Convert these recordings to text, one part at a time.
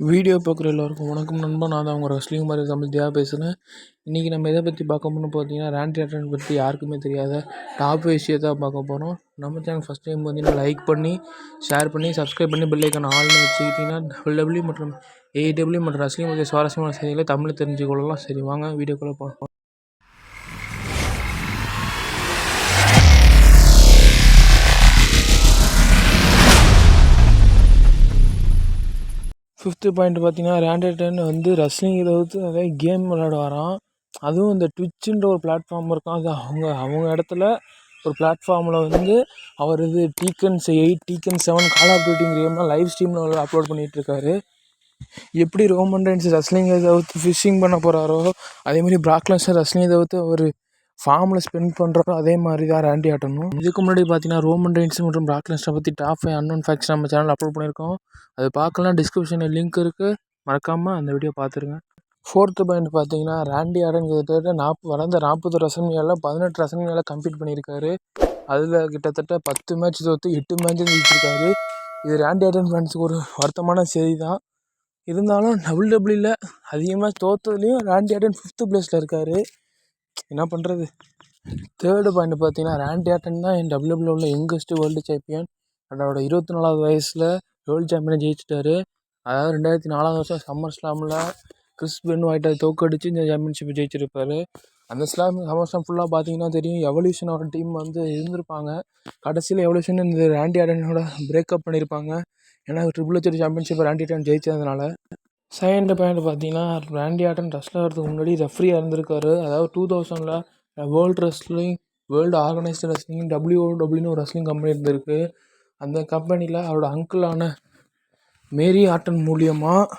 Video பார்க்குற எல்லோருக்கும் வணக்கம் நண்பா. நான் தான் உங்கள் ரஸ்லிங் மாதிரி தமிழ் தியா பேசுகிறேன் இன்றைக்கி நம்ம எதை பற்றி பார்க்க போகணும்னு பார்த்தீங்கன்னா ரேண்ட் ஆட்டன் பற்றி யாருக்குமே தெரியாத டாப் விஷயத்தை பார்க்க போகிறோம் நம்ம சேனல் ஃபஸ்ட் டைம் பார்த்தீங்கன்னா லைக் பண்ணி ஷேர் பண்ணி சப்ஸ்கிரைப் பண்ணி பெல் ஐக்கான ஆள்னு வச்சுக்கிட்டிங்கன்னா டபிள்யூ மற்றும் ஏடபிள்யூ மற்றும் ரஸ்லிங் பற்றி சுவாரஸ்யமான செய்திகளை தமிழ் தெரிஞ்சுக்கொள்ளலாம். சரி வாங்க வீடியோக்குள்ளே பார்ப்போம் ஃபிஃப்த்து பாயிண்ட் பார்த்தீங்கன்னா ரேண்டர்டன் வந்து ரெஸ்லிங் தவிர்த்து நிறைய கேம் விளாட வரான் அதுவும் இந்த ட்விச்சுன்ற ஒரு பிளாட்ஃபார்ம் இருக்கும். அது அவங்க அவங்க இடத்துல ஒரு பிளாட்ஃபார்மில் வந்து அவர் இது Tekken's eight Tekken seven Call of டியூட்டிங் கேம்லாம் லைவ் ஸ்ட்ரீமில் அப்லோட் பண்ணிகிட்ருக்காரு எப்படி ரோமன் ரைன்ஸ் ரெஸ்லிங்கை தவிர்த்து ஃபிஷிங் பண்ண போகிறாரோ அதேமாதிரி பிராக்லன்ஸர் ரெஸ்லிங்கை தவிர்த்து அவர் ஃபார்மில் ஸ்பெண்ட் பண்ணுறோம் அதே மாதிரி தான் ரேண்டி ஆட்டணும் இதுக்கு முன்னாடி பார்த்தீங்கன்னா ரோமன் ரெயின்ஸ் மற்றும் ராக்லன்ஸை பற்றி டாப் ஃபைவ் அன்னோன் ஃபேக்ட்ஸ் நம்ம சேனல் அப்லோட் பண்ணியிருக்கோம். அது பார்க்கலாம் டிஸ்கிரிப்ஷனில் லிங்க் இருக்குது மறக்காமல் அந்த வீடியோ பார்த்துருங்க. ஃபோர்த்து பாயிண்ட் பார்த்தீங்கன்னா ரேண்டி ஆடன் கிட்டத்தட்ட நாற்பது வளர்ந்த நாற்பது ரசன்மையால் பதினெட்டு ரசன்மையால் கம்ப்ளீட் பண்ணியிருக்காரு. அதில் கிட்டத்தட்ட பத்து மேட்ச் தோற்று எட்டு மேட்ச் ஜெயிச்சிருக்காரு. இது ரேண்டி ஆடன் ஃபேன்ஸுக்கு ஒரு வருத்தமான செய்தி தான். இருந்தாலும் டபுள் டபுள்யூவில் அதிகமாக தோற்றதுலேயும் ரேண்டி ஆடன் ஃபிஃப்த்து பிளேஸில் இருக்கார். என்ன பண்ணுறது தேர்டு பாயிண்ட் பார்த்தீங்கன்னா ரேண்டி ஆட்டன் தான் என் டபிள்யூபிள்யூ உள்ள யங்கஸ்ட் வேர்ல்டு சாம்பியன் அதோட இருபத்தி நாலாவது வயசில் வேர்ல்டு சாம்பியனை ஜெயிச்சிட்டாரு. அதாவது ரெண்டாயிரத்தி நாலாவது வருஷம் சம்மர் ஸ்லாமில் கிறிஸ் பென் ஒயிட்டை தோக்கடிச்சு இந்த சாம்பியன்ஷிப்பை ஜெயிச்சிருப்பார். அந்த ஸ்லாம் சம்மர் ஸ்லாம் ஃபுல்லாக பார்த்தீங்கன்னா தெரியும். எவல்யூஷன் ஒரு டீம் வந்து இருந்திருப்பாங்க. கடைசியில் எவல்யூஷன் இந்த ரேண்டி ஆடனோட பிரேக்கப் பண்ணியிருப்பாங்க ஏன்னா ட்ரிபிள் ஹெச் சாம்பியன்ஷிப்பை ரேண்டி ஆட்டன் ஜெயிச்சதுனால. செகண்ட் பாயிண்ட் பார்த்தீங்கன்னா ரேண்டி ஆட்டன் ரெஸ்லர் ஆகிறதுக்கு முன்னாடி ரெஃப்ரியாக இருந்திருக்காரு அதாவது two தௌசண்டில் world wrestling world organised wrestling டபிள்யூடபிள்யூன்னு ஒரு ரெஸ்லிங் கம்பெனி இருந்திருக்கு. அந்த கம்பெனியில் அவரோட அங்கிளான மேரி ஆட்டன் மூலியமாக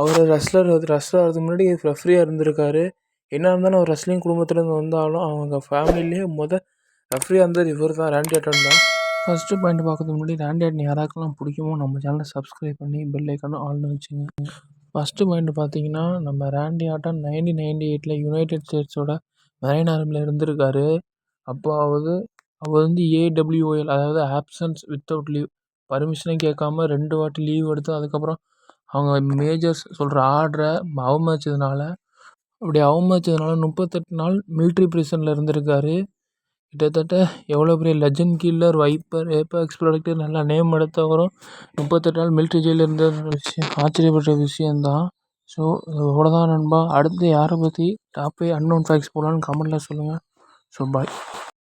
அவர் ரெஸ்லர் ரெஸ்லர் ஆகிறதுக்கு முன்னாடி ரெஃப்ரியாக இருந்திருக்காரு. என்ன இருந்தாலும் அவர் ரெஸ்லிங் குடும்பத்துலேருந்து வந்தாலும் அவங்க ஃபேமிலியிலேயே மொதல் ரெஃப்ரியாக இருந்தது இவர் தான் ரேண்டி ஆட்டன் தான். ஃபஸ்ட்டு பாயிண்ட் பார்க்கறதுக்கு முன்னாடி ரேண்டி யாராக்கெல்லாம் பிடிக்குமோ நம்ம சேனலை சப்ஸ்கிரைப் பண்ணி பெல் ஐக்கானும் ஆல்னு வச்சுங்க. ஃபஸ்ட்டு பாயிண்ட் பார்த்தீங்கன்னா நம்ம ரேண்டி ஆட்டன் நைன்டீன் நைன்டி எயிட்டில் யுனைடெட் ஸ்டேட்ஸோட மெரைன் ஆர்மியில் இருந்திருக்காரு. அப்போது அவர் வந்து ஏடபிள்யூஓஎல் அதாவது ஆப்சன்ஸ் வித்தவுட் லீவ் பர்மிஷனும் கேட்காம ரெண்டு வாட்டி லீவ் எடுத்து அதுக்கப்புறம் அவங்க மேஜர்ஸ் சொல்கிற ஆர்டரை அவமதிச்சதுனால அப்படி அவமதிச்சதுனால முப்பத்தெட்டு நாள் மிலிட்ரி ப்ரிசனில் இருந்திருக்காரு. கிட்டத்தட்ட எவ்வளோ பெரிய legend killer viper apex product நல்லா நேம் எடுத்தவரும் முப்பத்தெட்டு நாள் மிலிட்ரி ஜெயிலில் இருந்த விஷயம் ஆச்சரியப்பட்ட விஷயந்தான் ஸோ இவ்வளோதான் நண்பா. அடுத்து யாரை பற்றி டாப் ஃபைவ் அன்னோன் ஃபேக்ட்ஸ் போடலான்னு கமெண்ட்டில் சொல்லுங்கள் ஸோ பாய்